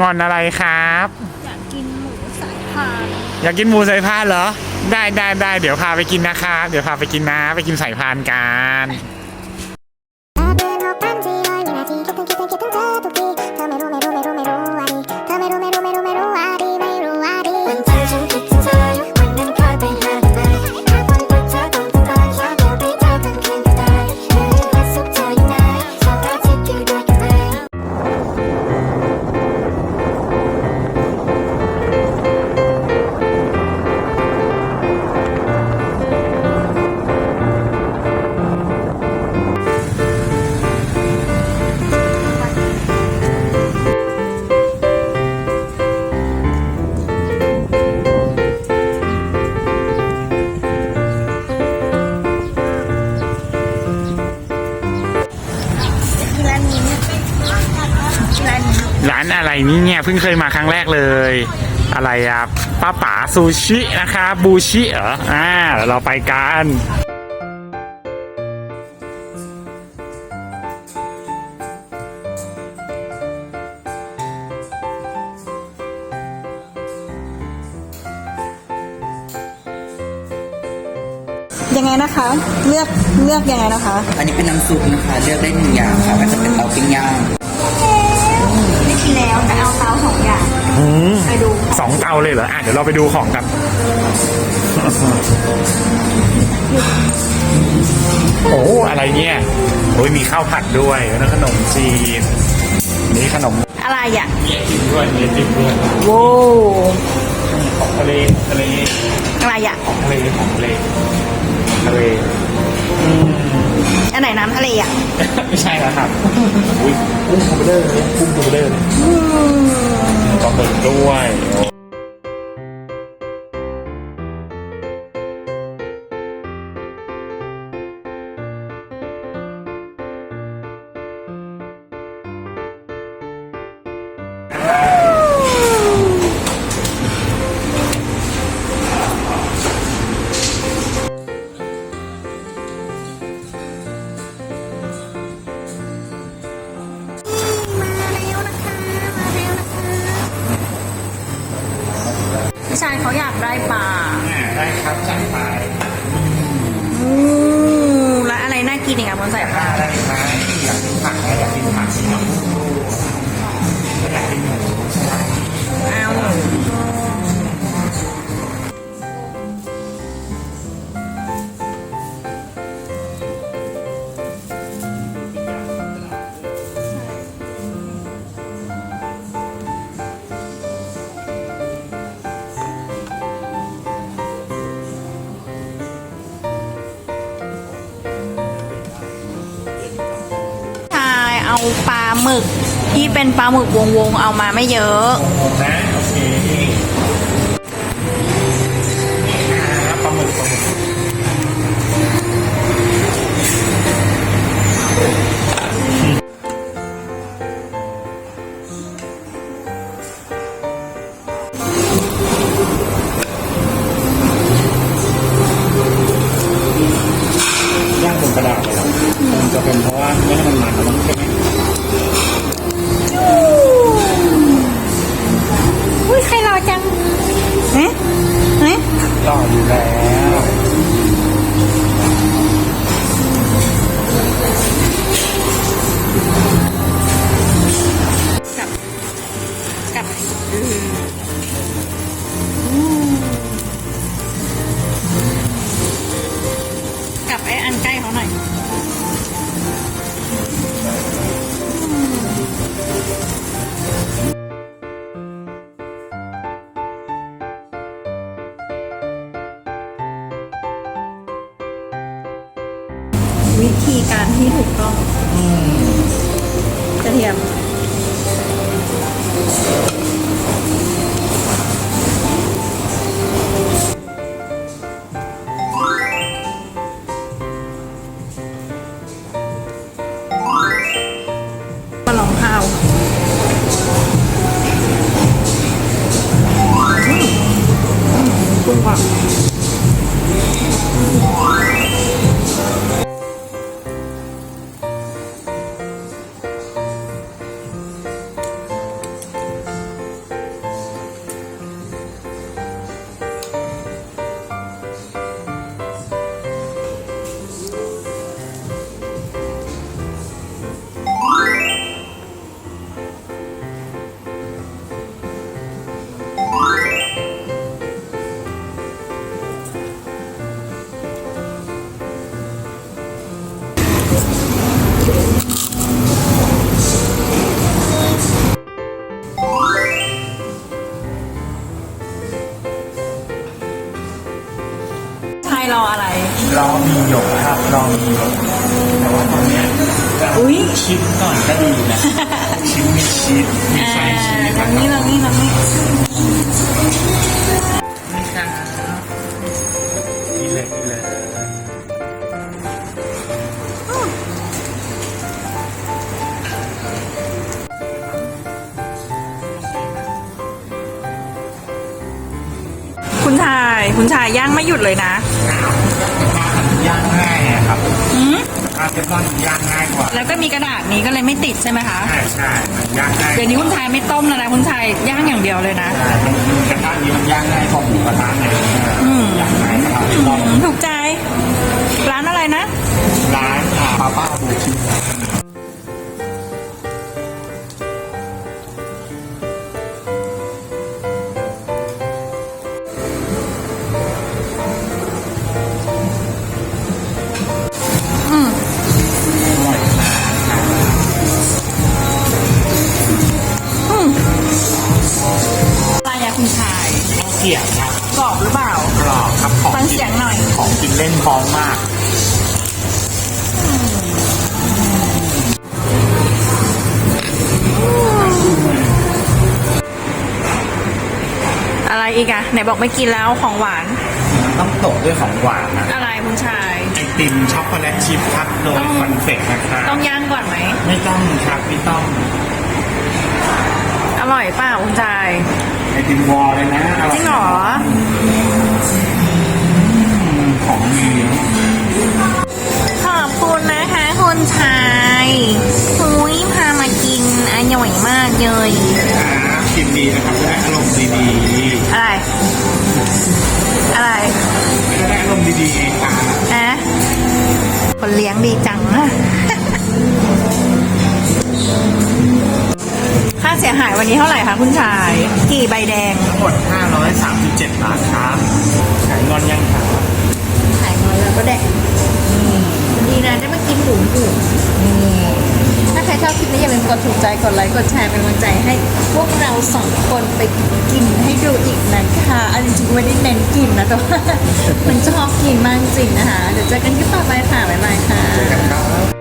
งอนอะไรครับ อยากกินหมูสายพานอยากกินหมูสายพานเหรอ ได้ได้ได้เดี๋ยวพาไปกินนะครับ เดี๋ยวพาไปกินนะ ไปกินสายพานกัน นอะไรนี่เนี่ยเพิ่งเคยมาครั้งแรกเลย อะไรอะป้าป๋าซูชินะคะบูชิเหรออ่าเดี๋ยวเราไปกันยังไงนะคะ เลือกเลือกยังไงนะคะ อันนี้เป็นน้ำซุปนะคะ เลือกได้หนึ่งอย่างค่ะก็จะเป็นเตาปิ้งย่าง ไม่กินแล้วแต่เอาเตาสองอย่างอืมไปดูสองเตาเลยเหรออะเดี๋ยวเราไปดูของกัน โอ้อะไรเนี่ยโอ้ยมีข้าวผัดด้วยแล้วขนมจีนนี่ขนมอะไรอะมีไอติมด้วยมีไอติมด้วยโว้ของทะเลทะเลอะไรอะของทะเลของทะเลทะเล อันไหนน้ำทะเลอะไม่ใช่แล้วครับอุ้ยกุ้งคอมเบอร์เลยกุ้งคอมเบอร์เลยปลาหมึกด้วย ได้ครับจัดไปอือแล้วอะไรน่ากินอีกอะบนสายพาอะได้ไหมอยากกินผักไหมอยากกินผักสีนา เอาปลาหมึกที่เป็นปลาหมึกวงๆเอามาไม่เยอะ ย่างบนกระดาษเลยเหรอมันจะเป็นเพราะว่าไม่ให้มันมันแล้วมันใช่ไหมอุ้ยใครรอจังเอ๊ะเอ๊ะรออยู่แล้ว ที่ถูกต้องกระเทียมมาลองข้าวกุ้งว่ะ รออะไร รอมีหยกครับรอมีหยกแต่ว่าตอนเนี้ยอุ้ยชิมก่อนก็ดีนะชิมมีชีสมีอ่าไส้ชีสตรงนี้ตรงนี้ตรงนี้นี่ คุณชาย คุณชายย่างไม่หยุดเลยนะย่างง่ายอะครับอืมกระทะเทฟลอนย่างง่ายกว่าแล้วก็มีกระดาษนี้ก็เลยไม่ติดใช่ไหมคะใช่ใช่มันย่างง่ายเดี๋ยวนี้คุณชายไม่ต้มแล้วนะคุณชายย่างอย่างเดียวเลยนะใช่มันกระทะนี้มันย่างง่ายกว่าหมูกระทะเนี่ยอืมย่างง่ายกระทะเทฟลอนอืมถูกใจ ร้านอะไรนะร้านอ่าป้าป้าบูชิ คุณชายข้าวเกรี๊ยวครับกรอบหรือเปล่า กรอบครับของฟังกิเสียนงหน่อย ของกินเล่นพร้อมมากอะไรอีกอะไหนบอกไม่กินแล้วของหวาน ต้องตกด้วยของหวานนะอะไรคุณชาย ไอติมช็อกโกแลตชิพครับโดยคอนเฟกนะครับต้องย่างก่อนไหม ไม่ต้องครับไม่ต้อง อร่อยเปล่าคุณชาย ไอติมวอลเลยนะร่ยจริงเหรอ ของดีขอบคุณนะคะคุณชายหุยพามากินอร่อยมากเลยครับกินดีนะครับจะได้อารมณ์ดีอะไร อะไรๆจะได้อารมณ์ดีๆครับอะคนเลี้ยงดีจังอะ เสียหายวันนี้เท่าไหร่คะคุณชาย กี่ใบแดง ทั้งหมด 537 บาทครับขายงอนยังครับขายน้อยแล้วก็แดกดีนะได้มากินหมูหมูถ้าใครชอบคลิปนี้อย่าลืมกดถูกใจกดไลค์กดแชร์เป็นกำลังใจให้พวกเราสองคนไปกินให้ดูอีกนะคะอันจริงๆไม่ได้เน้นกินนะแต่ว่ามันชอบกินมากจริงนะคะ เดี๋ยวเจอกันคลิปต่อไปค่ะบ๊ายบายค่ะ เจอกัน